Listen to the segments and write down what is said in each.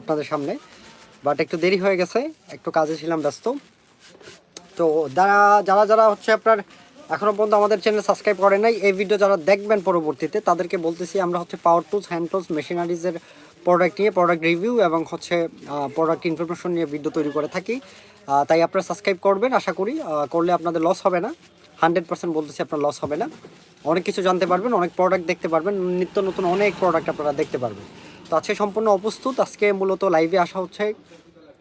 আপনাদের সামনে। বাট একটু দেরি হয়ে গেছে, একটু কাজে ছিলাম ব্যস্ত। তো যারা যারা যারা হচ্ছে আপনার এখনও পর্যন্ত আমাদের চ্যানেল সাবস্ক্রাইব করে নাই, এই ভিডিও যারা দেখবেন পরবর্তীতে, তাদেরকে বলতেছি আমরা হচ্ছে পাওয়ার টুলস হ্যান্ড টুলস মেশিনারিজের প্রোডাক্ট নিয়ে প্রোডাক্ট রিভিউ এবং হচ্ছে প্রোডাক্ট ইনফরমেশন নিয়ে ভিডিও তৈরি করে থাকি। তাই আপনারা সাবস্ক্রাইব করবেন, আশা করি করলে আপনাদের লস হবে না। হান্ড্রেড পার্সেন্ট বলতেছি আপনার লস হবে না। অনেক কিছু জানতে পারবেন, অনেক প্রোডাক্ট দেখতে পারবেন, নিত্য নতুন অনেক প্রোডাক্ট আপনারা দেখতে পারবেন। তো আজকে সম্পূর্ণ অপ্রস্তুত। আজকে মূলত লাইভে আসা হচ্ছে,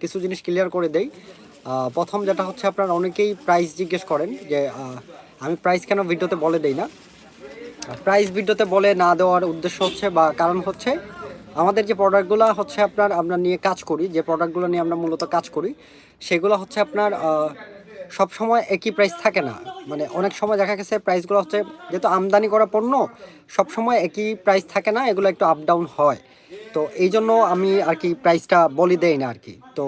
কিছু জিনিস ক্লিয়ার করে দেই। প্রথম যেটা হচ্ছে আপনার অনেকেই প্রাইস জিজ্ঞেস করেন যে আমি প্রাইস কেন ভিডিওতে বলে দেই না? প্রাইস ভিডিওতে বলে না দেওয়ার উদ্দেশ্য হচ্ছে বা কারণ হচ্ছে, আমাদের যে প্রোডাক্টগুলো হচ্ছে আপনার আমরা নিয়ে কাজ করি, যে প্রোডাক্টগুলো নিয়ে আমরা মূলত কাজ করি, সেগুলো হচ্ছে আপনার সব সময় একই প্রাইস থাকে না। মানে অনেক সময় দেখা গেছে প্রাইসগুলো হচ্ছে, যেহেতু আমদানি করা পণ্য সব সময় একই প্রাইস থাকে না, এগুলো একটু আপ ডাউন হয়। তো এই জন্য আমি আর কি প্রাইসটা বলি দেই না আর কি। তো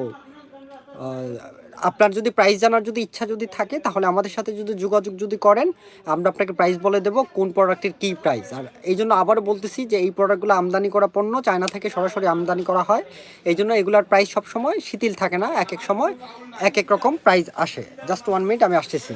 আপনার যদি প্রাইস জানার যদি ইচ্ছা যদি থাকে, তাহলে আমাদের সাথে যদি যোগাযোগ যদি করেন, আমরা আপনাকে প্রাইস বলে দেবো কোন প্রোডাক্টের কী প্রাইস আর এই জন্য আবারও বলতেছি যে এই প্রোডাক্টগুলো আমদানি করা পণ্য চায়না থেকে সরাসরি আমদানি করা হয়। এই জন্য এগুলোর প্রাইস সবসময় শিথিল থাকে না, এক এক সময় এক এক রকম প্রাইস আসে। জাস্ট ওয়ান মিনিট আমি আসতেছি।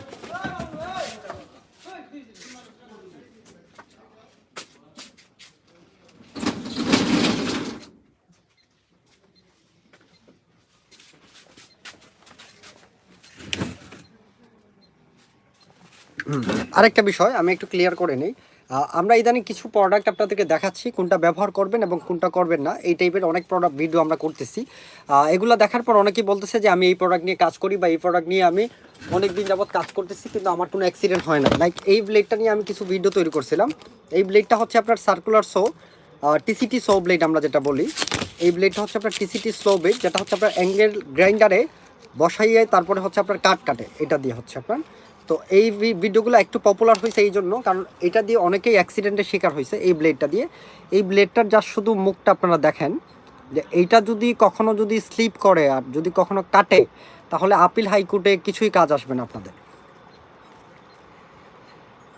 আরেকটা বিষয়, আমি একটু ক্লিয়ার করে নিই। আমরা ইদানিং কিছু প্রোডাক্ট আপনাদেরকে দেখাচ্ছি, কোনটা ব্যবহার করবেন এবং কোনটা করবেন না। এই টাইপের অনেক প্রোডাক্ট ভিডিও আমরা করতেছি। এগুলো দেখার পর অনেকেই বলতেছে যে, আমি এই প্রোডাক্ট নিয়ে কাজ করি বা এই প্রোডাক্ট নিয়ে আমি অনেক দিন যাবৎ কাজ করতেছি, কিন্তু আমার কোনো অ্যাক্সিডেন্ট হয় না। লাইক এই ব্লেডটা নিয়ে আমি কিছু ভিডিও তৈরি করছিলাম। এই ব্লেডটা হচ্ছে আপনার circular saw TCT saw blade আমরা যেটা বলি। এই ব্লেডটা হচ্ছে আপনার টিসিটি স্লো ব্লেড যেটা হচ্ছে আপনার অ্যাঙ্গেল গ্রাইন্ডারে বসাইয়ে তারপরে হচ্ছে আপনার কাট কাটে। এটা দিয়ে হচ্ছে আপনার। তো এই ভিডিওগুলো একটু পপুলার হয়েছে এই জন্য কারণ এটা দিয়ে অনেকেই অ্যাক্সিডেন্টের শিকার হয়েছে এই ব্লেডটা দিয়ে। এই ব্লেডটার যা শুধু মুখটা আপনারা দেখেন, যে এইটা যদি কখনো যদি স্লিপ করে আর যদি কখনো কাটে, তাহলে আপিল হাইকোর্টে কিছুই কাজ আসবে না আপনাদের।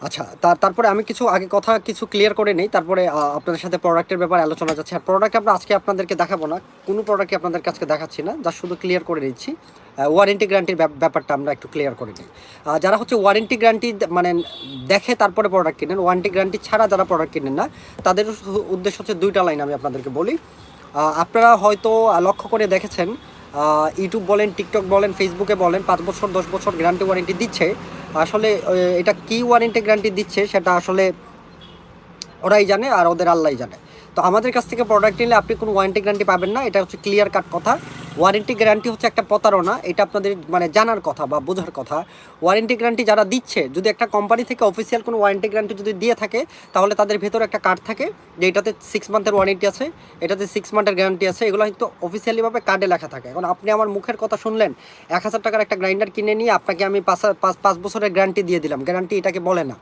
আচ্ছা তার, তারপরে আমি কিছু আগে কথা কিছু ক্লিয়ার করে নেই, তারপরে আপনাদের সাথে প্রোডাক্টের ব্যাপারে আলোচনা যাচ্ছে। আর প্রোডাক্ট আমরা আজকে আপনাদেরকে দেখাবো না, কোনো প্রোডাক্টই আপনাদের কাছে দেখাচ্ছি না যা শুধু ক্লিয়ার করে দিচ্ছি। ওয়ারেন্টি গ্যারান্টির ব্যাপারটা আমরা একটু ক্লিয়ার করে নিই। যারা হচ্ছে ওয়ারেন্টি গ্যারান্টি মানে দেখে তারপরে প্রোডাক্ট কিনেন ওয়ারেন্টি গ্যারান্টি ছাড়া যারা প্রোডাক্ট কিনেন না, তাদের উদ্দেশ্য হচ্ছে দুইটা লাইন আমি আপনাদেরকে বলি। আপনারা হয়তো লক্ষ্য করে দেখেছেন ইউটিউব বলেন টিকটক বলেন ফেসবুকে বলেন, পাঁচ বছর, দশ বছর গ্যারান্টি ওয়ারেন্টি দিচ্ছে। আসলে এটা কি ওয়ারেন্টি গ্যারান্টি দিচ্ছে, সেটা আসলে ওরাই জানে আর ওদের আল্লাহ জানে। তো আমাদের কাছ থেকে প্রোডাক্ট নিলে আপনি কোনো ওয়ারেন্টি গ্যারান্টি পাবেন না, এটা হচ্ছে ক্লিয়ার কাট কথা। ওয়ারেন্টি গ্যারান্টি হচ্ছে একটা প্রতারণা, এটা আপনাদের মানে জানার কথা বা বোঝার কথা। ওয়ারেন্টি গ্যারান্টি যারা দিচ্ছে, যদি একটা কোম্পানি থেকে অফিসিয়াল কোনো ওয়ারেন্টি গ্যারান্টি যদি দিয়ে থাকে, তাহলে তাদের ভেতরে একটা কার্ড থাকে, যে এটাতে সিক্স মান্থের ওয়ারেন্টি আছে, এটাতে সিক্স মান্থের গ্যারান্টি আছে, এগুলো হয়তো অফিসিয়ালিভাবে কার্ডে লেখা থাকে। এখন আপনি আমার মুখের কথা শুনলেন, এক হাজার টাকার একটা গ্রাইন্ডার কিনে নিয়ে আপনাকে আমি পাঁচ পাঁচ বছরের গ্যারান্টি দিয়ে দিলাম। গ্যারান্টি এটাকে বলে না।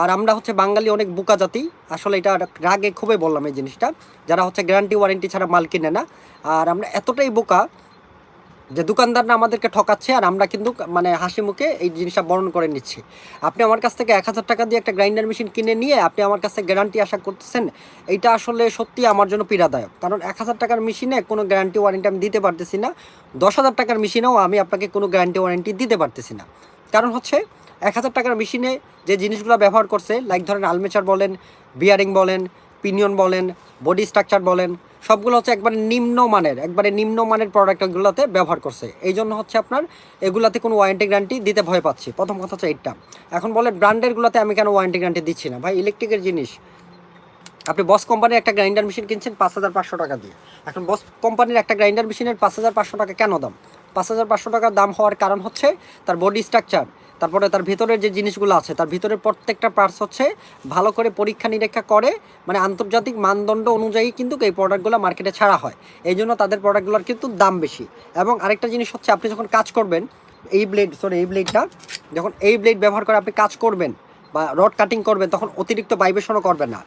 আর আমরা হচ্ছে বাঙালি অনেক বোকা জাতি। আসলে এটা রাগে খুবই বললাম এই জিনিসটা। যারা হচ্ছে গ্যারান্টি ওয়ারেন্টি ছাড়া মাল কিনে না। আর আমরা এতটাই বোকা যে দোকানদাররা আমাদেরকে ঠকাচ্ছে আর আমরা কিন্তু মানে হাসি মুখে এই জিনিসটা বরণ করে নিচ্ছি। আপনি আমার কাছ থেকে এক হাজার টাকা দিয়ে একটা গ্রাইন্ডার মেশিন কিনে নিয়ে আপনি আমার কাছ গ্যারান্টি আশা করতেছেন, এইটা আসলে সত্যি আমার জন্য পীড়াদায়ক। কারণ এক হাজার টাকার মেশিনে কোনো গ্যারান্টি ওয়ারেন্টি আমি দিতে পারতেছি না। দশ হাজার টাকার মেশিনেও আমি আপনাকে কোনো গ্যারান্টি ওয়ারেন্টি দিতে পারতেছি না। কারণ হচ্ছে এক হাজার টাকার মেশিনে যে জিনিসগুলো ব্যবহার করছে লাইক ধরেন আলমেচার বলেন বিয়ারিং বলেন পিনিয়ন বলেন বডি স্ট্রাকচার বলেন, সবগুলো হচ্ছে একবারে নিম্ন মানের, একবারে নিম্ন মানের প্রোডাক্টগুলোতে ব্যবহার করছে। এই জন্য হচ্ছে আপনার এগুলাতে কোনো ওয়ারেন্টি গ্যারান্টি দিতে ভয় পাচ্ছি। প্রথম কথা হচ্ছে এইটা। এখন বলেন ব্র্যান্ডেরগুলোতে আমি কেন ওয়ারেন্টি গ্যারান্টি দিচ্ছি না? ভাই ইলেকট্রিকের জিনিস। আপনি বস কোম্পানির একটা গ্রাইন্ডার মেশিন কিনছেন, পাঁচ হাজার পাঁচশো টাকা দিয়ে। এখন বস কোম্পানির একটা গ্রাইন্ডার মেশিনের পাঁচ হাজার পাঁচশো টাকা কেন দাম? পাঁচ হাজার পাঁচশো টাকার দাম হওয়ার কারণ হচ্ছে তার বডি স্ট্রাকচার তারপরে তার ভিতরের যে জিনিসগুলো আছে, তার ভিতরের প্রত্যেকটা পার্টস হচ্ছে ভালো করে পরীক্ষা নিরীক্ষা করে মানে আন্তর্জাতিক মানদণ্ড অনুযায়ী কিন্তু এই প্রোডাক্টগুলো মার্কেটে ছাড়া হয়। এই জন্য তাদের প্রোডাক্টগুলোর কিন্তু দাম বেশি। এবং আরেকটা জিনিস হচ্ছে, আপনি যখন কাজ করবেন, এই ব্লেড সরি এই ব্লেডটা যখন এই ব্লেড ব্যবহার করে আপনি কাজ করবেন বা রড কাটিং করবেন, তখন অতিরিক্ত ভাইব্রেশনও করবেন না।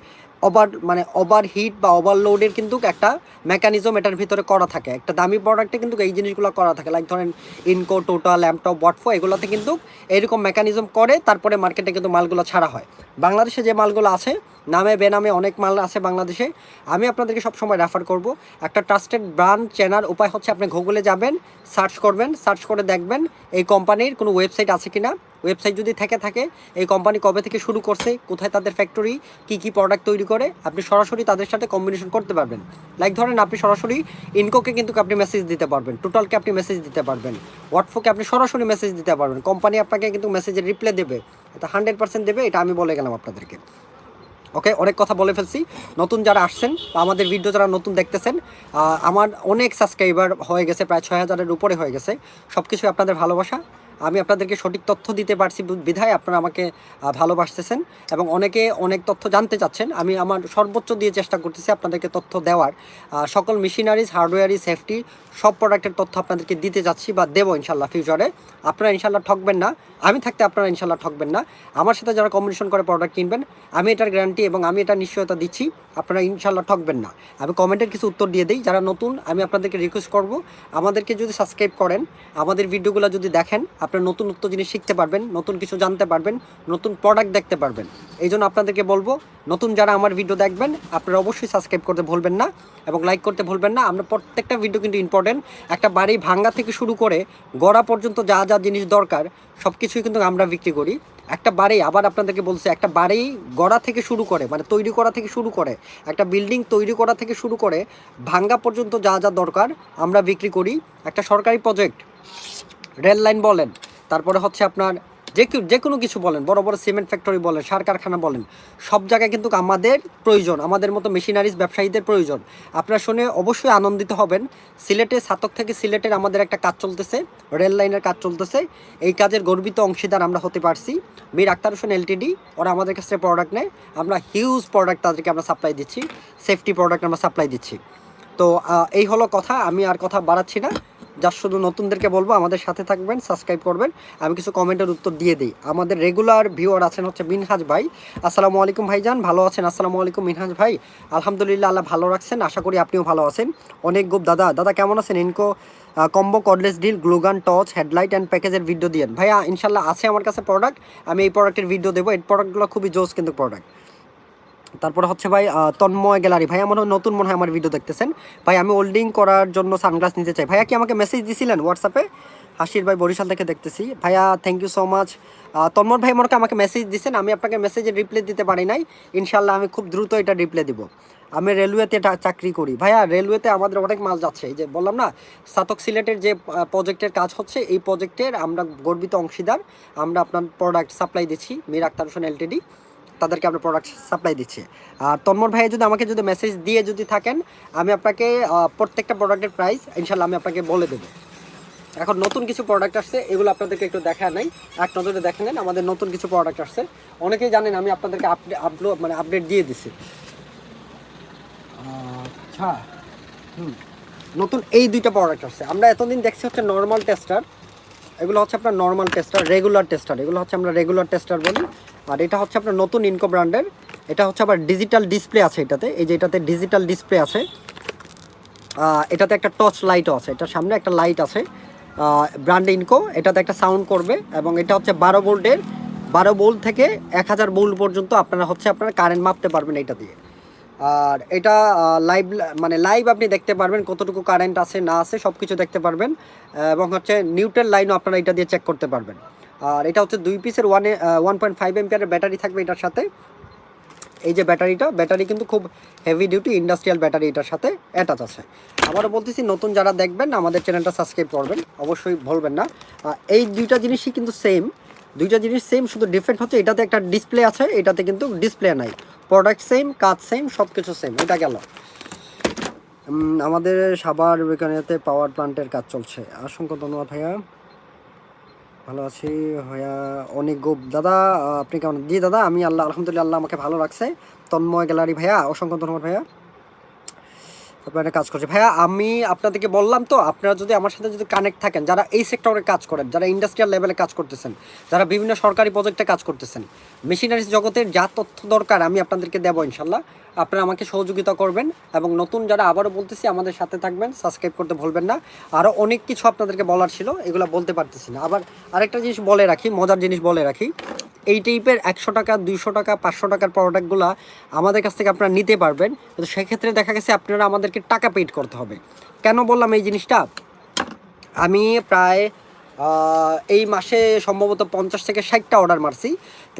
ওভার মানে ওভার হিট বা ওভারলোডের কিন্তু একটা মেকানিজম এটার ভিতরে করা থাকে। একটা দামি প্রোডাক্টে কিন্তু এই জিনিসগুলো করা থাকে। লাইক ধরেন ইনকো টোটাল ল্যাপটপ ওয়াটফো এগুলোতে কিন্তু এরকম মেকানিজম করে, তারপরে মার্কেটে কিন্তু মালগুলো ছাড়া হয়। বাংলাদেশে যে মালগুলো আছে নামে, বেনামে অনেক মাল আছে বাংলাদেশে। আমি আপনাদেরকে সবসময় রেফার করব। একটা ট্রাস্টেড ব্র্যান্ড চেনার উপায় হচ্ছে আপনি গুগলে যাবেন সার্চ করবেন সার্চ করে দেখবেন এই কোম্পানির কোনো ওয়েবসাইট আছে কি না ওয়েবসাইট যদি থেকে থাকে, এই কোম্পানি কবে থেকে শুরু করছে, কোথায় তাদের ফ্যাক্টরি কী কী প্রোডাক্ট তৈরি করে, আপনি সরাসরি তাদের সাথে কম্বিনেশন করতে পারবেন। লাইক ধরেন আপনি সরাসরি ইনকোকে কিন্তু আপনি মেসেজ দিতে পারবেন টোটালকে আপনি মেসেজ দিতে পারবেন হোয়াটসঅ্যাপকে আপনি সরাসরি মেসেজ দিতে পারবেন কোম্পানি আপনাকে কিন্তু মেসেজের রিপ্লাই দেবে। এটা হান্ড্রেড পার্সেন্ট দেবে, এটা আমি বলে গেলাম আপনাদেরকে। ওকে অনেক কথা বলে ফেলছি। নতুন যারা আসছেন বা আমাদের ভিডিও যারা নতুন দেখতেছেন আমার অনেক সাবস্ক্রাইবার হয়ে গেছে, প্রায় ছয় হাজারের উপরে হয়ে গেছে। সব কিছুই আপনাদের ভালোবাসা। আমি আপনাদেরকে সঠিক তথ্য দিতে পারছি বিধায় আপনারা আমাকে ভালোবাসতেছেন এবং অনেকে অনেক তথ্য জানতে চাচ্ছেন। আমি আমার সর্বোচ্চ দিয়ে চেষ্টা করতেছি আপনাদেরকে তথ্য দেওয়ার। সকল মেশিনারিজ, হার্ডওয়্যারি, সেফটি সব প্রোডাক্টের তথ্য আপনাদেরকে দিতে যাচ্ছি বা দেবো ইনশাল্লাহ ফিউচারে। আপনারা ইনশাল্লাহ ঠকবেন না। আমি থাকতে আপনারা ইনশাল্লাহ ঠকবেন না। আমার সাথে যারা কম্বিনেশন করে প্রোডাক্ট কিনবেন, আমি এটার গ্যারান্টি এবং আমি এটা নিশ্চয়তা দিচ্ছি, আপনারা ইনশাল্লাহ ঠকবেন না। আমি কমেন্টের কিছু উত্তর দিয়ে দিই। যারা নতুন, আমি আপনাদেরকে রিকোয়েস্ট করব। আমাদেরকে যদি সাবস্ক্রাইব করেন, আমাদের ভিডিওগুলো যদি দেখেন আপনারা নতুন নতুন জিনিস শিখতে পারবেন, নতুন কিছু জানতে পারবেন, নতুন প্রোডাক্ট দেখতে পারবেন। এই জন্য আপনাদেরকে বলব, নতুন যারা আমার ভিডিও দেখবেন, আপনারা অবশ্যই সাবস্ক্রাইব করতে ভুলবেন না এবং লাইক করতে ভুলবেন না। আমরা প্রত্যেকটা ভিডিও কিন্তু ইম্পর্টেন্ট একটা বাড়ি ভাঙ্গা থেকে শুরু করে গড়া পর্যন্ত যা যা জিনিস দরকার সব কিছুই কিন্তু আমরা বিক্রি করি। একটা বাড়ি, আবার আপনাদেরকে বলছে, একটা বাড়ি গড়া থেকে শুরু করে মানে তৈরি করা থেকে শুরু করে, একটা বিল্ডিং তৈরি করা থেকে শুরু করে, ভাঙ্গা পর্যন্ত যা যা দরকার আমরা বিক্রি করি। একটা সরকারি প্রজেক্ট রেল লাইন বলেন, তারপরে হচ্ছে আপনার যে যে কোনো কিছু বলেন, বড় বড় সিমেন্ট ফ্যাক্টরি বলেন, সার কারখানা বলেন, সব জায়গায় কিন্তু আমাদের প্রয়োজন, আমাদের মতো মেশিনারিজ ব্যবসায়ীদের প্রয়োজন। আপনারা শুনে অবশ্যই আনন্দিত হবেন। সিলেটে, সাতক থেকে সিলেটের আমাদের একটা কাজ চলতেছে, রেল লাইনের কাজ চলতেছে। এই কাজের গর্বিত অংশীদার আমরা হতে পারছি। মীর আক্তার হোসেন এলটিডি, ওরা আমাদের কাছে প্রোডাক্ট নেয়। আমরা হিউজ প্রোডাক্ট তাদেরকে আমরা সাপ্লাই দিচ্ছি সেফটি প্রোডাক্ট আমরা সাপ্লাই দিচ্ছি। তো এই হলো কথা, আমি আর কথা বাড়াচ্ছি না। যার শুধু নতুনদেরকে বলব, আমাদের সাথে থাকবেন সাবস্ক্রাইব করবেন। আমি কিছু কমেন্টের উত্তর দিয়ে দিই। আমাদের রেগুলার ভিউয়ার আছেন হচ্ছে মিনহাজ ভাই। আসসালামু আলাইকুম ভাইজান, ভালো আছেন? আসসালামু আলাইকুম মিনহাজ ভাই। আলহামদুলিল্লাহ, আল্লাহ ভালো রাখছেন। আশা করি আপনিও ভালো আছেন। অনেক গুপ দাদা দাদা কেমন আছেন? Ingco combo cordless drill glue gun torch headlight and প্যাকেজের ভিডিও দিয়েন। ভাইয়া, ইনশাল্লাহ আছে আমার কাছে প্রোডাক্ট আমি এই প্রোডাক্টের ভিডিও দেবো। এই প্রোডাক্টগুলো খুবই জোস কিন্তু প্রোডাক্ট তারপরে হচ্ছে ভাই তন্ময় গ্যালারি। ভাই আমার নতুন মনে হয় আমার ভিডিও দেখতেছেন। ভাই, আমি ওল্ডিং করার জন্য সানগ্লাস নিতে চাই। ভাইয়া, কি আমাকে মেসেজ দিছিলেন হোয়াটসঅ্যাপে হাসির ভাই বরিশাল থেকে দেখতেছি। ভাইয়া thank you so much Tanmoy ভাই, মনে আমাকে মেসেজ দিছেন। আমি আপনাকে মেসেজে রিপ্লাই দিতে পারি নাই। ইনশাল্লাহ আমি খুব দ্রুত এটা রিপ্লাই দিব। আমি রেলওয়েতে চাকরি করি। ভাইয়া রেলওয়েতে আমাদের অনেক মাল যাচ্ছে। এই যে বললাম না, সাতক সিলেটের যে প্রজেক্টের কাজ হচ্ছে, এই প্রজেক্টের আমরা গর্বিত অংশীদার। আমরা আপনার প্রোডাক্ট সাপ্লাই দিচ্ছি মীর আক্তার হোসেন এলটিডি তাদেরকে আমরা প্রোডাক্ট সাপ্লাই দিচ্ছি। আর তন্মর ভাই যদি আমাকে যদি মেসেজ দিয়ে যদি থাকেন, আমি আপনাকে প্রত্যেকটা প্রোডাক্টের প্রাইস ইনশাল্লাহ আমি আপনাকে বলে দেবো। এখন নতুন কিছু প্রোডাক্ট আসছে, এগুলো আপনাদেরকে একটু দেখা নাই। এক নজরে দেখে নেন, আমাদের নতুন কিছু প্রোডাক্ট আসছে। অনেকেই জানেন, আমি আপনাদেরকে আপডেট আপলোড মানে আপডেট দিয়ে দিছি। আচ্ছা হুম, নতুন এই দুইটা প্রোডাক্ট আসছে। আমরা এতদিন দেখছি হচ্ছে নর্মাল টেস্টার এগুলো হচ্ছে আপনার নর্মাল টেস্টার রেগুলার টেস্টার এগুলো হচ্ছে আমরা রেগুলার টেস্টার বলি। আর এটা হচ্ছে আপনার নতুন ইনকো ব্র্যান্ডের এটা হচ্ছে আবার ডিজিটাল ডিসপ্লে আছে এটাতে। এই যে এটাতে ডিজিটাল ডিসপ্লে আছে। এটাতে একটা টর্চ লাইটও আছে। এটার সামনে একটা লাইট আছে। ব্র্যান্ড ইনকো এটাতে একটা সাউন্ড করবে এবং এটা হচ্ছে বারো বোল্টের বারো বোল্ট থেকে এক হাজার বোল্ট পর্যন্ত আপনারা হচ্ছে আপনারা কারেন্ট মাপতে পারবেন এটা দিয়ে। আর এটা লাইভ মানে লাইভ আপনি দেখতে পারবেন কতটুকু কারেন্ট আছে, না আছে সব কিছু দেখতে পারবেন। এবং হচ্ছে নিউট্রাল লাইনও আপনারা এটা দিয়ে চেক করতে পারবেন। আর এটা হচ্ছে দুই পিসের ওয়ানে ওয়ান পয়েন্ট ফাইভ এমপিয়ারের ব্যাটারি থাকবে এটার সাথে। এই যে ব্যাটারিটা ব্যাটারি কিন্তু খুব হেভি ডিউটি ইন্ডাস্ট্রিয়াল ব্যাটারি এটার সাথে অ্যাটাচ আছে। আবারও বলতেছি, নতুন যারা দেখবেন, আমাদের চ্যানেলটা সাবস্ক্রাইব করবেন। অবশ্যই বলবেন না। এই দুইটা জিনিসই কিন্তু সেম দুইটা জিনিস সেম শুধু ডিফারেন্ট হচ্ছে, এটাতে একটা ডিসপ্লে আছে, এটাতে কিন্তু ডিসপ্লে নাই। প্রোডাক্ট সেম কাজ সেম সব কিছু সেম এটা গেল। আমাদের সাবার বিজ্ঞানীতে পাওয়ার প্লান্টের কাজ চলছে। অসংখ্য ধন্যবাদ ভাইয়া। ভালো আছি ভাইয়া, অনেক গোপ দাদা, আপনি কেমন? জি দাদা, আমি আল্লাহ আলহামদুলিল্লাহ, আল্লাহ আমাকে ভালো রাখছে। তন্ময় গ্যালারি ভাইয়া, অসংখ্য ধন্যবাদ ভাইয়া। আপনারা কাজ করছে। ভাইয়া, আমি আপনাদেরকে বললাম তো, আপনারা যদি আমার সাথে যদি কানেক্ট থাকেন, যারা এই সেক্টরে কাজ করেন, যারা ইন্ডাস্ট্রিয়াল লেভেলে কাজ করতেছেন, যারা বিভিন্ন সরকারি প্রজেক্টে কাজ করতেছেন মেশিনারিজ জগতের যা তথ্য দরকার আমি আপনাদেরকে দেবো ইনশাল্লাহ। আপনারা আমাকে সহযোগিতা করবেন এবং নতুন যারা আবারও বলতেছি, আমাদের সাথে থাকবেন সাবস্ক্রাইব করতে ভুলবেন না। আরও অনেক কিছু আপনাদেরকে বলার ছিল, এগুলো বলতে পারতেছি না। আবার আরেকটা জিনিস বলে রাখি, মজার জিনিস বলে রাখি। এই টাইপের একশো টাকা, দুইশো টাকা, পাঁচশো টাকার প্রোডাক্টগুলো আমাদের কাছ থেকে আপনারা নিতে পারবেন। কিন্তু সেক্ষেত্রে দেখা গেছে আপনারা আমাদেরকে টাকা পেড করতে হবে। কেন বললাম এই জিনিসটা? আমি প্রায় এই মাসে সম্ভবত পঞ্চাশ থেকে ষাটটা অর্ডার মারছি।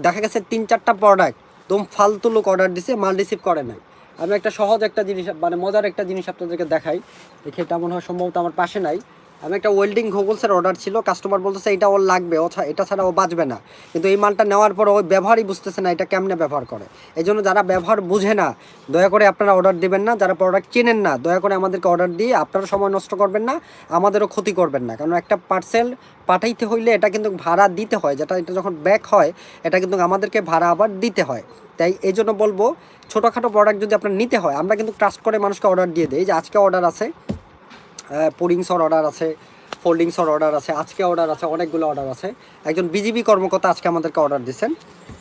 দেখা গেছে তিন চারটা প্রোডাক্ট একদম ফালতু লোক অর্ডার দিছে, মাল রিসিভ করে নাই। আমি একটা সহজ একটা জিনিস মানে মজার একটা জিনিস আপনাদেরকে দেখাই। দেখে এটা মনে হয় সম্ভবত আমার পাশে নাই। আমি একটা ওয়েল্ডিং গোগলসের অর্ডার ছিল কাস্টমার বলতেছে, এটা ওর লাগবে ও এটা ছাড়া ও বাঁচবে না। কিন্তু এই মালটা নেওয়ার পর ওই ব্যবহারই বুঝতেছে না, এটা কেমনে ব্যবহার করে। এই জন্য যারা ব্যবহার বুঝে না, দয়া করে আপনারা অর্ডার দেবেন না। যারা প্রোডাক্ট চেনেন না, দয়া করে আমাদেরকে অর্ডার দিয়ে আপনারা সময় নষ্ট করবেন না, আমাদেরও ক্ষতি করবেন না। কারণ একটা পার্সেল পাঠাইতে হইলে এটা কিন্তু ভাড়া দিতে হয়, যেটা এটা যখন ব্যাক হয়, এটা কিন্তু আমাদেরকে ভাড়া আবার দিতে হয়। তাই এই জন্য বলব, ছোটোখাটো প্রোডাক্ট যদি আপনার নিতে হয়, আমরা কিন্তু ট্রাস্ট করে মানুষকে অর্ডার দিয়ে দিই। যে আজকে অর্ডার আছে পুডিংসর অর্ডার আছে ফোল্ডিংসর অর্ডার আছে, আজকে অর্ডার আছে, অনেকগুলো অর্ডার আছে। একজন বিজিবি কর্মকর্তা আজকে আমাদেরকে অর্ডার দিচ্ছেন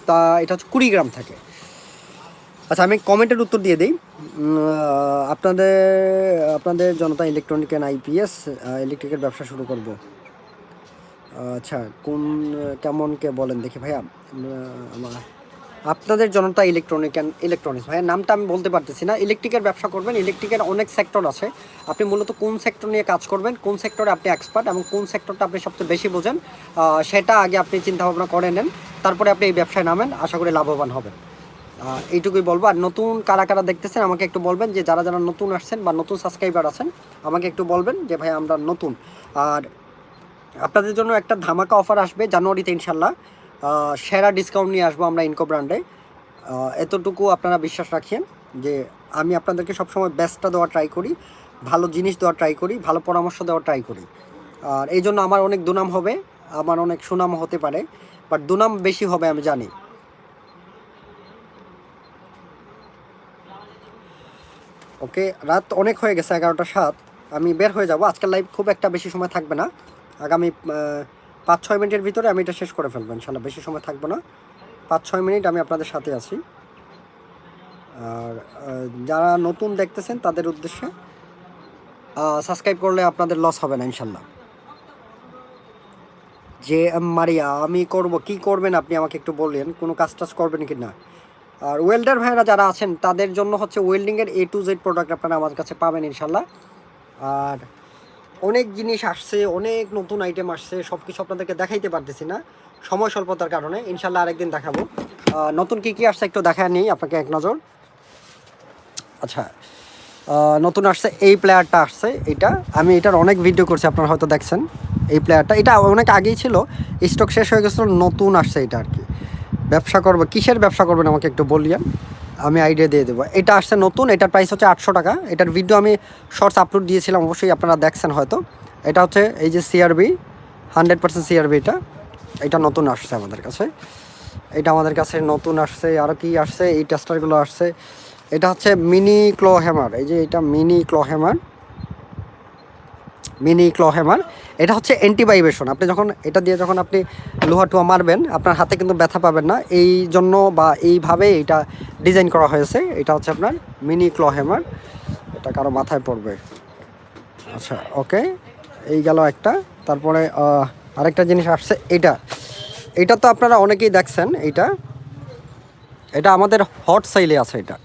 তা এটা হচ্ছে কুড়ি গ্রাম থাকে। আচ্ছা আমি কমেন্টের উত্তর দিয়ে দিই। আপনাদের আপনাদের জনতা ইলেকট্রনিক অ্যান্ড আইপিএস ইলেকট্রিকের ব্যবসা শুরু করব। আচ্ছা কোন কেমন কে বলেন দেখি ভাইয়া। আমার আপনাদের জনতা ইলেকট্রনিক অ্যান্ড ইলেকট্রনিক্স ভাইয়া, নামটা আমি বলতে পারতেছি না। ইলেকট্রিকের ব্যবসা করবেন। ইলেকট্রিকের অনেক সেক্টর আছে। আপনি মূলত কোন সেক্টর নিয়ে কাজ করবেন, কোন সেক্টরে আপনি এক্সপার্ট এবং কোন সেক্টরটা আপনি সবচেয়ে বেশি বোঝেন সেটা আগে আপনি চিন্তাভাবনা করে নেন। তারপরে আপনি এই ব্যবসায় নামেন। আশা করি লাভবান হবেন। এইটুকুই বলব। আর নতুন কারা কারা দেখতেছেন, আমাকে একটু বলবেন যে যারা যারা নতুন আসছেন বা নতুন সাবস্ক্রাইবার আছেন, আমাকে একটু বলবেন যে ভাই আমরা নতুন। আর আপনাদের জন্য একটা ধামাকা অফার আসবে জানুয়ারিতে ইনশাল্লাহ সেরা ডিসকাউন্ট নিয়ে আসব আমরা ইনকো ব্র্যান্ডে এতটুকু আপনারা বিশ্বাস রাখেন যে আমি আপনাদেরকে সবসময় বেস্টটা দেওয়া ট্রাই করি, ভালো জিনিস দেওয়া ট্রাই করি, ভালো পরামর্শ দেওয়া ট্রাই করি। আর এই জন্য আমার অনেক দুনাম হবে, আমার অনেক সুনাম হতে পারে বাট দুনাম বেশি হবে আমি জানি। ওকে, রাত অনেক হয়ে গেছে, এগারোটা সাত। আমি বের হয়ে যাব, আজকের লাইভ খুব একটা বেশি সময় থাকবে না। আগামী পাঁচ ছয় মিনিটের ভিতরে আমি এটা শেষ করে ফেলব, ইনশাল্লাহ। বেশি সময় থাকব না। পাঁচ ছয় মিনিট আমি আপনাদের সাথে আছি। আর যারা নতুন দেখতেছেন তাদের উদ্দেশ্যে সাবস্ক্রাইব করলে আপনাদের লস হবে না, ইনশাল্লাহ। যে মারিয়া, আমি করব, কি করবেন আপনি আমাকে একটু বললেন, কোনো কাজ টাজ করবেন কি না? আর ওয়েল্ডার ভাইরা যারা আছেন, তাদের জন্য হচ্ছে ওয়েল্ডিংয়ের এ টু জেড প্রোডাক্ট আপনারা আমার কাছে পাবেন, ইনশাল্লাহ। আর অনেক জিনিস আসছে, অনেক নতুন আইটেম আসছে সব কিছু আপনাদেরকে দেখাইতে পারতেছি না। সময় স্বল্পতার কারণে ইনশাল্লাহ আরেকদিন দেখাবো। নতুন কী কী আসছে একটু দেখা নেই, আপনাকে এক নজর। আচ্ছা নতুন আসছে, এই প্লেয়ারটা আসছে, এটা। আমি এটার অনেক ভিডিও করছি, আপনারা হয়তো দেখছেন এই প্লেয়ারটা এটা অনেক আগেই ছিল স্টক শেষ হয়ে গেছিল, নতুন আসছে এটা আর কি। ব্যবসা করব, কিসের ব্যবসা করবেন আমাকে একটু বলিয়েন। আমি আইডিয়া দিয়ে দেবো। এটা আসছে নতুন, এটার প্রাইস হচ্ছে আটশো টাকা। এটার ভিডিও আমি শর্টস আপলোড দিয়েছিলাম, অবশ্যই আপনারা দেখছেন হয়তো। এটা হচ্ছে এই যে সিআরবি হান্ড্রেড পার্সেন্ট সিআরবি এটা। এটা নতুন আসছে আমাদের কাছে। এটা আমাদের কাছে নতুন আসছে আরও কি আসছে, এই টেস্টারগুলো আসছে। এটা হচ্ছে মিনি ক্লো হ্যামার এই যে এটা mini claw hammer mini claw hammer এটা হচ্ছে অ্যান্টিভাইব্রেশন আপনি যখন এটা দিয়ে যখন আপনি লোহা টুয়া মারবেন, আপনার হাতে কিন্তু ব্যথা পাবেন না। এই জন্য বা এইভাবে এটা ডিজাইন করা হয়েছে। এটা হচ্ছে আপনার মিনি ক্লো হ্যামার এটা কারও মাথায় পড়বে। আচ্ছা ওকে এই গেল একটা। তারপরে আরেকটা জিনিস আসছে, এটা। এটা তো আপনারা অনেকেই দেখছেন এইটা এটা আমাদের হট সাইলে আছে এটা।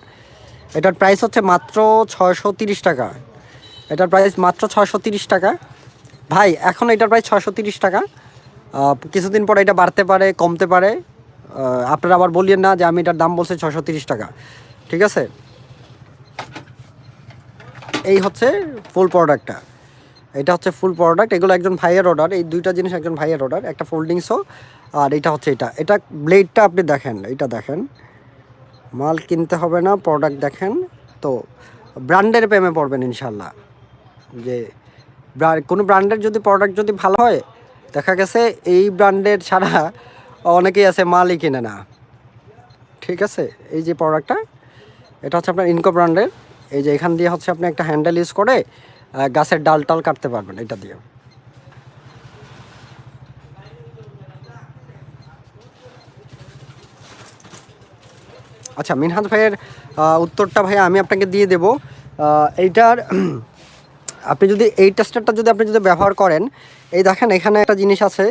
এটার প্রাইস হচ্ছে মাত্র ছয়শো টাকা। এটার প্রাইস মাত্র ছয়শো টাকা। ভাই, এখন এটার প্রাইস ছয়শো টাকা। কিছুদিন পরে এটা বাড়তে পারে, কমতে পারে। আপনারা আবার বলিয়েন না যে আমি এটার দাম বলছি তিরিশ টাকা। ঠিক আছে? এই হচ্ছে ফুল প্রোডাক্টটা। এটা হচ্ছে ফুল প্রোডাক্ট। এগুলো একজন ভাইয়ের অর্ডার এই দুইটা জিনিস একজন ভাইয়ের অর্ডার একটা ফোল্ডিংসও আর এটা হচ্ছে এটা। এটা ব্লেডটা আপনি দেখেন, এটা দেখেন। মাল কিনতে হবে না প্রোডাক্ট দেখেন। তো ব্র্যান্ডের প্রেমে পড়বেন ইনশাল্লাহ যে কোনো ব্র্যান্ডের যদি প্রোডাক্ট যদি ভালো হয়, দেখা গেছে এই ব্র্যান্ডের ছাড়া অনেকেই আছে মালই কিনে না। ঠিক আছে? এই যে প্রোডাক্টটা এটা হচ্ছে আপনার ইনকো ব্র্যান্ডের এই যে এখান দিয়ে হচ্ছে আপনি একটা হ্যান্ডেল ইউজ করে গাছের ডাল টাল কাটতে পারবেন এটা দিয়ে। আচ্ছা মিনহাজ ভাইয়ের উত্তরটা ভাই আমি আপনাকে দিয়ে দেব। এইটার আপনি যদি এই টেস্টারটা যদি আপনি যদি ব্যবহার করেন, এই দেখেন এখানে একটা জিনিস আছে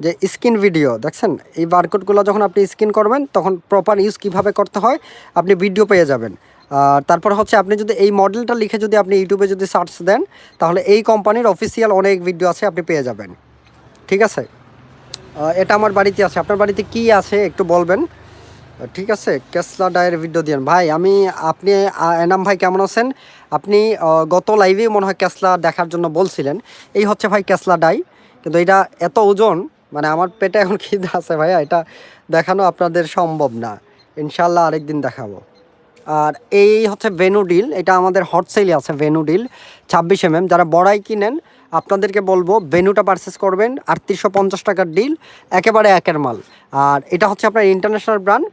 যে স্ক্রিন ভিডিও দেখছেন? এই বারকোডগুলো যখন আপনি স্ক্রিন করবেন, তখন প্রপার ইউজ কীভাবে করতে হয়, আপনি ভিডিও পেয়ে যাবেন। আর তারপর হচ্ছে আপনি যদি এই মডেলটা লিখে যদি আপনি ইউটিউবে যদি সার্চ দেন, তাহলে এই কোম্পানির অফিসিয়াল অনেক ভিডিও আছে আপনি পেয়ে যাবেন। ঠিক আছে? এটা আমার বাড়িতে আছে। আপনার বাড়িতে কি আছে একটু বলবেন? ঠিক আছে, কেসলা ডায়ের ভিডিও দিয়েন। ভাই, আমি, আপনি এনাম ভাই কেমন আছেন? আপনি গত লাইভে মনে হয় কেসলা দেখার জন্য বলছিলেন। এই হচ্ছে ভাই কেসলা ডাই। কিন্তু এটা এত ওজন মানে আমার পেটে এখন খিদে আছে ভাইয়া, এটা দেখানো আপনাদের সম্ভব না। ইনশাল্লাহ আরেকদিন দেখাবো। আর এই হচ্ছে ভেনু ডিল এটা আমাদের হট সেলে আছে ভেনু ডিল ছাব্বিশ এম এম যারা বড়াই কিনেন, আপনাদেরকে বলব ভেনুটা পারচেস করবেন, আটত্রিশশো পঞ্চাশ টাকার ডিল একেবারে একের মাল। আর এটা হচ্ছে আপনার ইন্টারন্যাশনাল ব্র্যান্ড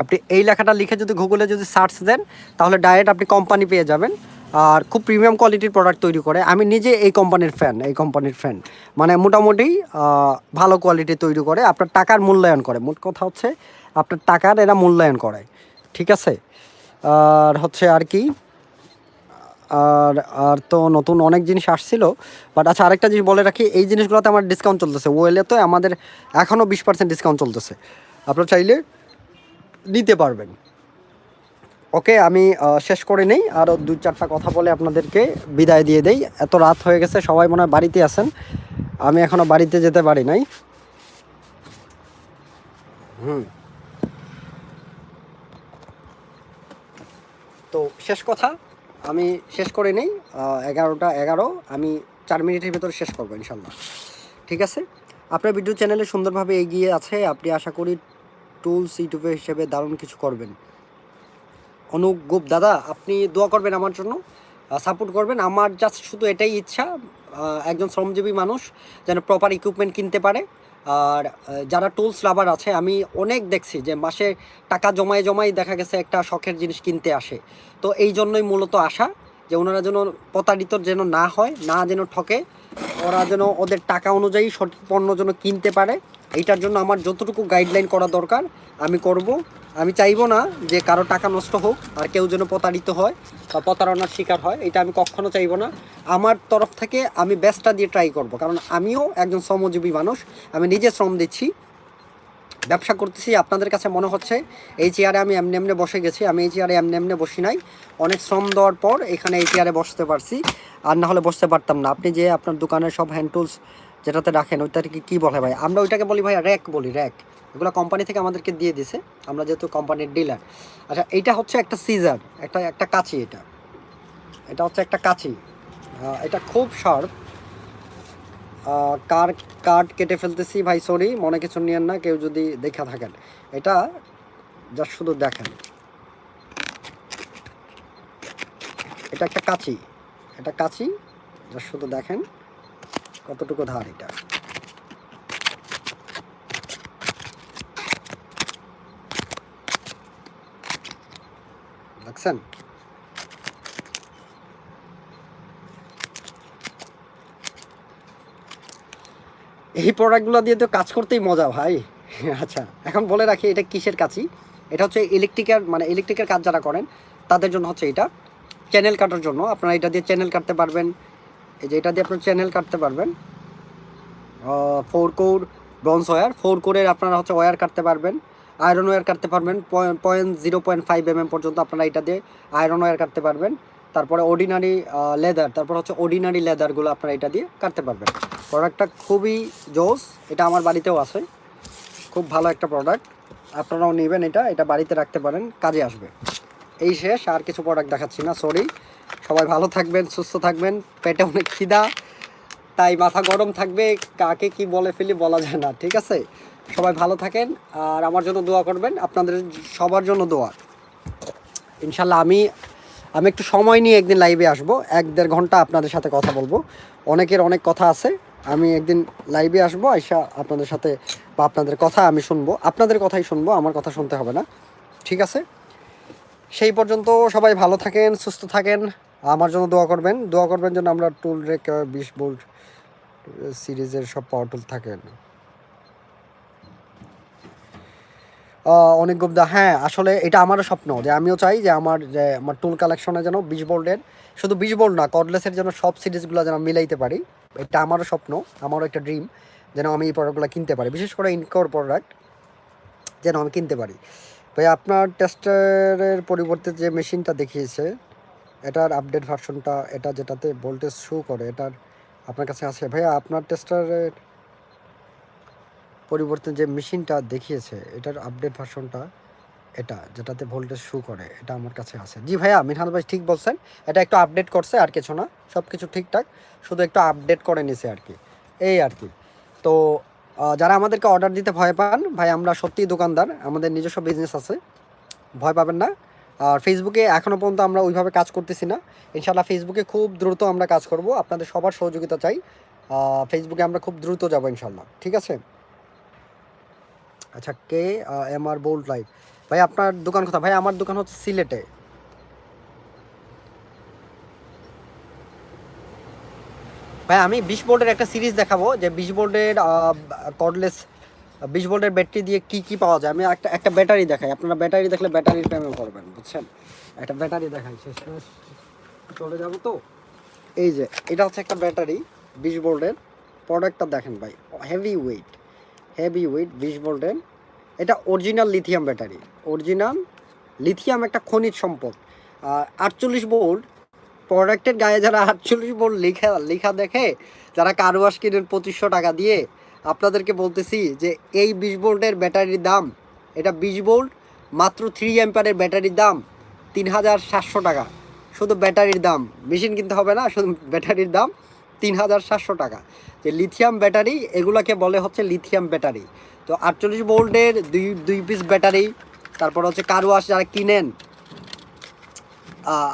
আপনি এই লেখাটা লিখে যদি গুগলে যদি সার্চ দেন, তাহলে ডাইরেক্ট আপনি কোম্পানি পেয়ে যাবেন। আর খুব প্রিমিয়াম কোয়ালিটির প্রোডাক্ট তৈরি করে। আমি নিজে এই কোম্পানির ফ্যান এই কোম্পানির ফ্যান মানে মোটামুটি ভালো কোয়ালিটি তৈরি করে, আপনার টাকার মূল্যায়ন করে। মোট কথা হচ্ছে, আপনার টাকার এরা মূল্যায়ন করে। ঠিক আছে? আর হচ্ছে আর কি? আর আর তো নতুন অনেক জিনিস আসছিল। বাট আচ্ছা আরেকটা জিনিস বলে রাখি, এই জিনিসগুলোতে আমার ডিসকাউন্ট চলতেছে। ওয়েলে তো আমাদের এখনও বিশ পার্সেন্ট ডিসকাউন্ট চলতেছে। আপনার চাইলে নিতে পারবেন। ওকে, আমি শেষ করে নেই। আরও দু চারটা কথা বলে আপনাদেরকে বিদায় দিয়ে দেই। এত রাত হয়ে গেছে, সবাই মনে হয় বাড়িতে আছেন। আমি এখনও বাড়িতে যেতে পারি নাই। হুম। তো শেষ কথা, আমি শেষ করে নেই। এগারোটা এগারো, আমি চার মিনিটের ভেতরে শেষ করব ইনশাল্লাহ। ঠিক আছে? আপনার ভিডিও চ্যানেলে সুন্দরভাবে এগিয়ে আছে, আপনি আশা করি টুলস ইউটিউবে হিসেবে দারুণ কিছু করবেন। অনুপ গুপ দাদা, আপনি দোয়া করবেন আমার জন্য সাপোর্ট করবেন। আমার জাস্ট শুধু এটাই ইচ্ছা একজন শ্রমজীবী মানুষ যেন প্রপার ইকুইপমেন্ট কিনতে পারে। আর যারা টুলস লাভার আছে, আমি অনেক দেখছি যে মাসে টাকা জমায় জমাই দেখা গেছে একটা শখের জিনিস কিনতে আসে। তো এই জন্যই মূলত আশা যে ওনারা যেন প্রতারিত যেন না হয়, না যেন ঠকে, ওরা যেন ওদের টাকা অনুযায়ী সঠিক পণ্য যেন কিনতে পারে। এইটার জন্য আমার যতটুকু গাইডলাইন করা দরকার, আমি করব। আমি চাইব না যে কারও টাকা নষ্ট হোক, আর কেউ যেন প্রতারিত হয় বা প্রতারণার শিকার হয়, এটা আমি কখনো চাইব না। আমার তরফ থেকে আমি বেস্টটা দিয়ে ট্রাই করব, কারণ আমিও একজন শ্রমজীবী মানুষ, আমি নিজে শ্রম দিচ্ছি। ব্যবসা করতেছি, আপনাদের কাছে মনে হচ্ছে, এই চেয়ারে আমি এমনি এমনি বসে গেছি, আমি এই চেয়ারে এমনি এমনি বসি নাই। অনেক শ্রম দেওয়ার পর এখানে এই চেয়ারে বসতে পারছি, আর না হলে বসতে পারতাম না। আপনি যে আপনার দোকানের সব হ্যান্ড টুলস যেটাতে রাখেন, ওইটাকে কী বলে ভাই? আমরা ওইটাকে বলি ভাই র্যাক বলি, র্যাক। এগুলো কোম্পানি থেকে আমাদেরকে দিয়ে দিছে। আমরা যেহেতু কোম্পানির ডিলার আচ্ছা এইটা হচ্ছে একটা সিজার একটা একটা কাঁচি এটা। এটা হচ্ছে একটা কাঁচি। এটা খুব শার্প কার কার্ড কেটে ফেলতেছি ভাই সরি মনে কিছু নিয়েন না, কেউ যদি দেখা থাকেন। এটা যা শুধু দেখেন। এটা একটা কাঁচি। এটা কাঁচি যা শুধু দেখেন। কতটুকু ধার এটা? দেখছেন? এই প্রোডাক্টগুলো দিয়ে তো কাজ করতেই মজা ভাই। আচ্ছা এখন বলে রাখি, এটা কিসের কাছি এটা হচ্ছে ইলেকট্রিকের মানে ইলেকট্রিকের কাজ যারা করেন, তাদের জন্য হচ্ছে এটা। চ্যানেল কাটার জন্য, আপনারা এটা দিয়ে চ্যানেল কাটতে পারবেন। এই যে এটা দিয়ে আপনার চ্যানেল কাটতে পারবেন। Four core bronze wire four কোরের আপনারা হচ্ছে ওয়্যার কাটতে পারবেন। আয়রন ওয়্যার কাটতে পারবেন। Point zero point five M পর্যন্ত আপনারা এটা দিয়ে আয়রন ওয়্যার কাটতে পারবেন। তারপরে অর্ডিনারি লেদার তারপর হচ্ছে অর্ডিনারি লেদারগুলো আপনারা এটা দিয়ে কাটতে পারবেন। প্রোডাক্টটা খুবই জোস। এটা আমার বাড়িতেও আছে। খুব ভালো একটা প্রোডাক্ট আপনারাও নেবেন এটা। এটা বাড়িতে রাখতে পারেন। কাজে আসবে। এই শেষ। আর কিছু প্রোডাক্ট দেখাচ্ছি না। সরি সবাই ভালো থাকবেন, সুস্থ থাকবেন। পেটে অনেক খিদা, তাই মাথা গরম থাকবে, কাকে কি বলে ফেলি বলা যায় না, ঠিক আছে? সবাই ভালো থাকেন, আর আমার জন্য দোয়া করবেন, আপনাদের সবার জন্য দোয়া। ইনশাল্লাহ আমি আমি একটু সময় নিয়ে একদিন লাইভে আসব, এক দেড় ঘণ্টা আপনাদের সাথে কথা বলব। অনেকের অনেক কথা আছে, আমি একদিন লাইভে আসব, আইসা আপনাদের সাথে বা আপনাদের কথা আমি শুনব। আপনাদের কথাই শুনব, আমার কথা শুনতে হবে না, ঠিক আছে? সেই পর্যন্ত সবাই ভালো থাকেন, সুস্থ থাকেন। আমার জন্য দোয়া করবেন। দোয়া করবেন যেন আমরা টুল রেক বিশ বোল্ট সিরিজের সব পাওয়ার টুল থাকেন। অনেক গুপ্তা হ্যাঁ আসলে এটা আমারও স্বপ্ন যে আমিও চাই যে আমার যে আমার টুল কালেকশনে যেন বিশ বোল্ডের শুধু বিশ বোল্ড না কর্ডলেসের যেন সব সিরিজগুলো যেন মিলাইতে পারি। এটা আমারও স্বপ্ন, আমারও একটা ড্রিম যেন আমি এই প্রোডাক্টগুলো কিনতে পারি। বিশেষ করে ইনকোর প্রোডাক্ট যেন আমি কিনতে পারি। ভাই আপনার টেস্টারের পরিবর্তে যে মেশিনটা দেখিয়েছে, এটার আপডেট ভার্সনটা এটা যেটাতে ভোল্টেজ শো করে, এটার আপনার কাছে আছে। ভাইয়া, আপনার টেস্টারের পরিবর্তে যে মেশিনটা দেখিয়েছে, এটার আপডেট ভার্সনটা এটা, যেটাতে ভোল্টেজ শো করে, এটা আমার কাছে আছে। জি ভাইয়া, মিনহাল ভাই ঠিক বলছেন, এটা একটু আপডেট করছে আর কিছু না সব কিছু ঠিকঠাক, শুধু একটু আপডেট করে নিছে আর কি, এই আর কি। তো যারা আমাদেরকে অর্ডার দিতে ভয় পান, ভাই, আমরা সত্যিই দোকানদার, আমাদের নিজস্ব বিজনেস আছে, ভয় পাবেন না। আর ফেসবুকে এখনও পর্যন্ত আমরা ওইভাবে কাজ করতেছি না। ইনশাল্লাহ ফেসবুকে খুব দ্রুত আমরা কাজ করব, আপনাদের সবার সহযোগিতা চাই। ফেসবুকে আমরা খুব দ্রুত যাব ইনশাল্লাহ ঠিক আছে? আচ্ছা কে? এম আর বোল্ড লাইভ ভাই, আপনার দোকান কোথায়? ভাই, আমার দোকান হচ্ছে সিলেটে। ভাই, আমি বিশ বোল্টের একটা সিরিজ দেখাবো যে বিশ বোল্টের কর্ডলেস বিশ বোল্টের ব্যাটারি দিয়ে কি কি পাওয়া যায়। আমি একটা একটা ব্যাটারি দেখাই। আপনারা ব্যাটারি দেখলে ব্যাটারির প্রেমে করবেন বুঝছেন? একটা ব্যাটারি দেখাই শেষমেশ চলে যাব তো? এই যে, এটা হচ্ছে একটা ব্যাটারি, বিশ ভোল্টের প্রোডাক্টটা দেখেন ভাই হেভি ওয়েট হেভি ওয়েট বিশ ভোল্টের এটা original lithium battery original lithium একটা খনিজ সম্পদ। আটচল্লিশ ভোল্ট প্রোডাক্টের গায়ে যারা আটচল্লিশ ভোল্ট লেখা লেখা দেখে, যারা কারওয়াশ কিনেন পঁচিশশো টাকা দিয়ে, আপনাদেরকে বলতেছি যে এই বিশ ভোল্টের ব্যাটারির দাম, এটা বিশ ভোল্ট, মাত্র থ্রি অ্যাম্পারের ব্যাটারির দাম তিন হাজার সাতশো টাকা। শুধু ব্যাটারির দাম মেশিন কিনতে হবে না, শুধু ব্যাটারির দাম তিন হাজার সাতশো টাকা। যে লিথিয়াম ব্যাটারি এগুলাকে বলে হচ্ছে লিথিয়াম ব্যাটারি তো আটচল্লিশ বোল্টের দুই দুই পিস ব্যাটারি তারপর হচ্ছে কারওয়াশ যারা কিনেন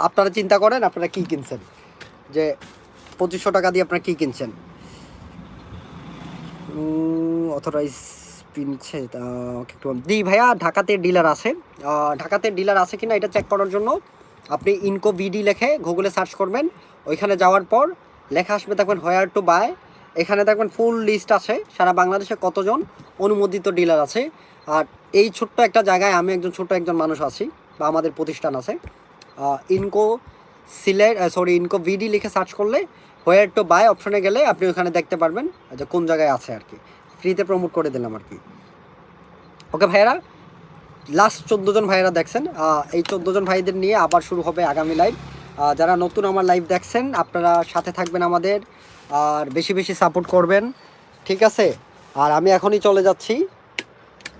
আপনারা চিন্তা করেন, আপনারা কি কিনছেন? যে পঁচিশশো টাকা দিয়ে আপনারা কি কিনছেন? অথরাইজ কিনছে একটু দি ভাইয়া, ঢাকাতে ডিলার আছে। ঢাকাতে ডিলার আছে কিনা এটা চেক করার জন্য আপনি ইনকো বিডি লেখে গুগলে সার্চ করবেন। ওইখানে যাওয়ার পর লেখা আসবে দেখবেন হোয়ার টু বাই এখানে দেখবেন ফুল লিস্ট আছে, সারা বাংলাদেশে কতজন অনুমোদিত ডিলার আছে। আর এই ছোট্ট একটা জায়গায় আমি একজন ছোট্ট একজন মানুষ আছি, বা আমাদের প্রতিষ্ঠান আছে। ইনকো সিলেট সরি ইনকো ভিডি লিখে সার্চ করলে হোয়ার টু বাই অপশনে গেলে আপনি ওখানে দেখতে পারবেন যে কোন জায়গায় আছে আর কি। ফ্রিতে প্রমোট করে দিলাম আর কি। ওকে ভাইয়েরা লাস্ট চোদ্দ জন ভাইয়েরা দেখছেন এই চোদ্দ জন ভাইদের নিয়ে আবার শুরু হবে আগামী লাইভ যারা নতুন আমার লাইভ দেখছেন, আপনারা সাথে থাকবেন আমাদের, আর বেশি বেশি সাপোর্ট করবেন, ঠিক আছে? আর আমি এখনই চলে যাচ্ছি,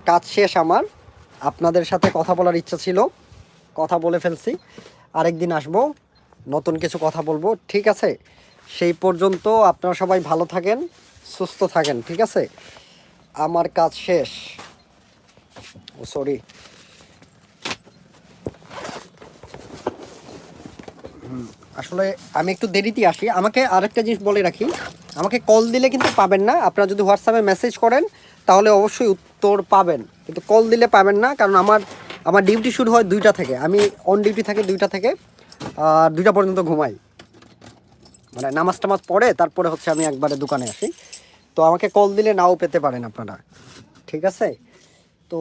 কাজ শেষ আমার, আপনাদের সাথে কথা বলার ইচ্ছা ছিল। কথা বলে ফেলছি। আরেকদিন আসব, নতুন কিছু কথা বলব, ঠিক আছে? সেই পর্যন্ত আপনারা সবাই ভালো থাকেন, সুস্থ থাকেন, ঠিক আছে? আমার কাজ শেষ। ও সরি আসলে আমি একটু দেরিতে আসি। আমাকে আরেকটা জিনিস বলে রাখি। আমাকে কল দিলে কিন্তু পাবেন না। আপনারা যদি হোয়াটসঅ্যাপে মেসেজ করেন, তাহলে অবশ্যই উত্তর পাবেন। কিন্তু কল দিলে পাবেন না, কারণ আমার আমার ডিউটি শুরু হয় দুইটা থেকে। আমি অন ডিউটি থাকি দুইটা থেকে, আর দুইটা পর্যন্ত ঘুমাই। মানে নামাজ টামাজ পড়ে, তারপরে হচ্ছে আমি একবারে দোকানে আসি। তো আমাকে কল দিলে নাও পেতে পারেন আপনারা। ঠিক আছে? তো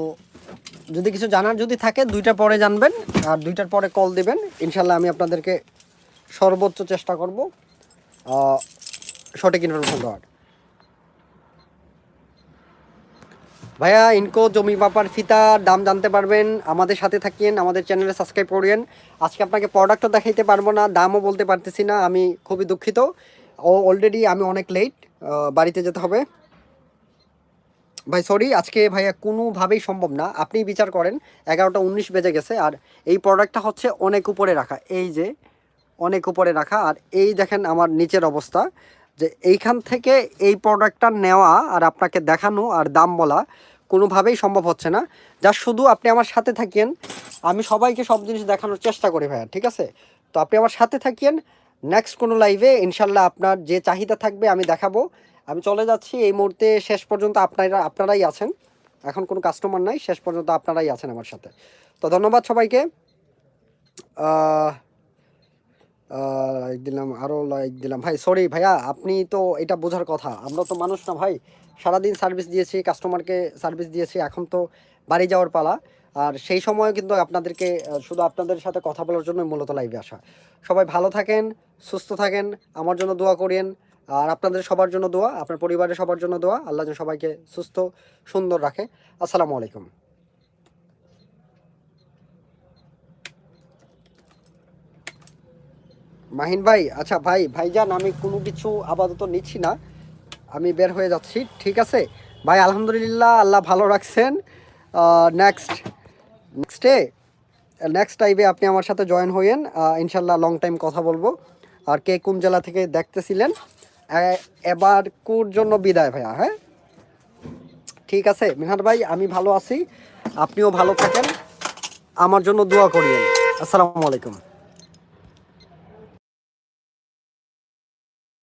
যদি কিছু জানার যদি থাকে, দুইটার পরে জানবেন, আর দুইটার পরে কল দিবেন। ইনশাল্লাহ আমি আপনাদেরকে সর্বোচ্চ চেষ্টা করব সঠিক ইনফরমেশন দেওয়ার। ভাইয়া, ইনকো, জমি বাপার ফিতার দাম জানতে পারবেন। আমাদের সাথে থাকেন, আমাদের চ্যানেলে সাবস্ক্রাইব করেন আজকে আপনাকে প্রোডাক্টও দেখাইতে পারব না, দামও বলতে পারতেছি না, আমি খুবই দুঃখিত। ও অলরেডি আমি অনেক লেট বাড়িতে যেতে হবে। ভাই সরি আজকে ভাইয়া কোনোভাবেই সম্ভব না। আপনি বিচার করেন, এগারোটা উনিশ বেজে গেছে, আর এই প্রোডাক্টটা হচ্ছে অনেক উপরে রাখা। এই যে, অনেক উপরে রাখা, আর এই দেখেন আমার নিচের অবস্থা। যে এইখান থেকে এই প্রোডাক্টটা নেওয়া আর আপনাকে দেখানো আর দাম বলা কোনোভাবেই সম্ভব হচ্ছে না। যা শুধু আপনি আমার সাথে থাকেন, আমি সবাইকে সব জিনিস দেখানোর চেষ্টা করি ভাইয়া, ঠিক আছে? তো আপনি আমার সাথে থাকেন নেক্সট কোনো লাইভে ইনশাল্লাহ আপনার যে চাহিদা থাকবে আমি দেখাবো। আমি চলে যাচ্ছি, এই মুহূর্তে শেষ পর্যন্ত আপনারা, আপনারাই আছেন। এখন কোনো কাস্টমার নাই, শেষ পর্যন্ত আপনারাই আছেন আমার সাথে। তো ধন্যবাদ সবাইকে। লাইক দিলাম আরও লাইক দিলাম। ভাই সরি ভাইয়া, আপনি তো এটা বোঝার কথা। আমরা তো মানুষ না ভাই। সারাদিন সার্ভিস দিয়েছি কাস্টমারকে সার্ভিস দিয়েছি, এখন তো বাড়ি যাওয়ার পালা। আর সেই সময় কিন্তু আপনাদেরকে শুধু আপনাদের সাথে কথা বলার জন্য মূলত লাইভে আসা। সবাই ভালো থাকেন, সুস্থ থাকেন, আমার জন্য দোয়া করেন। আর আপনাদের সবার জন্য দোয়া, আপনার পরিবারের সবার জন্য দোয়া। আল্লাহ যেন সবাইকে সুস্থ, সুন্দর রাখে। আসসালামু আলাইকুম। মাহিন ভাই আচ্ছা ভাই, ভাইজান, আমি কোনো কিছু আপাতত নিচ্ছি না। আমি বের হয়ে যাচ্ছি, ঠিক আছে? ভাই, আলহামদুলিল্লাহ, আল্লাহ ভালো রাখছেন। নেক্সট নেক্সটে নেক্সট টাইমে আপনি আমার সাথে জয়েন হইয়েন। ইনশাল্লাহ লং টাইম কথা বলব। আর কে কোন জেলা থেকে দেখতেছিলেন? এবার কোর জন্য বিদায় ভাইয়া হ্যাঁ? ঠিক আছে মিনহার ভাই, আমি ভালো আছি। আপনিও ভালো থাকেন। আমার জন্য দোয়া করিয়েন। আসসালামু আলাইকুম।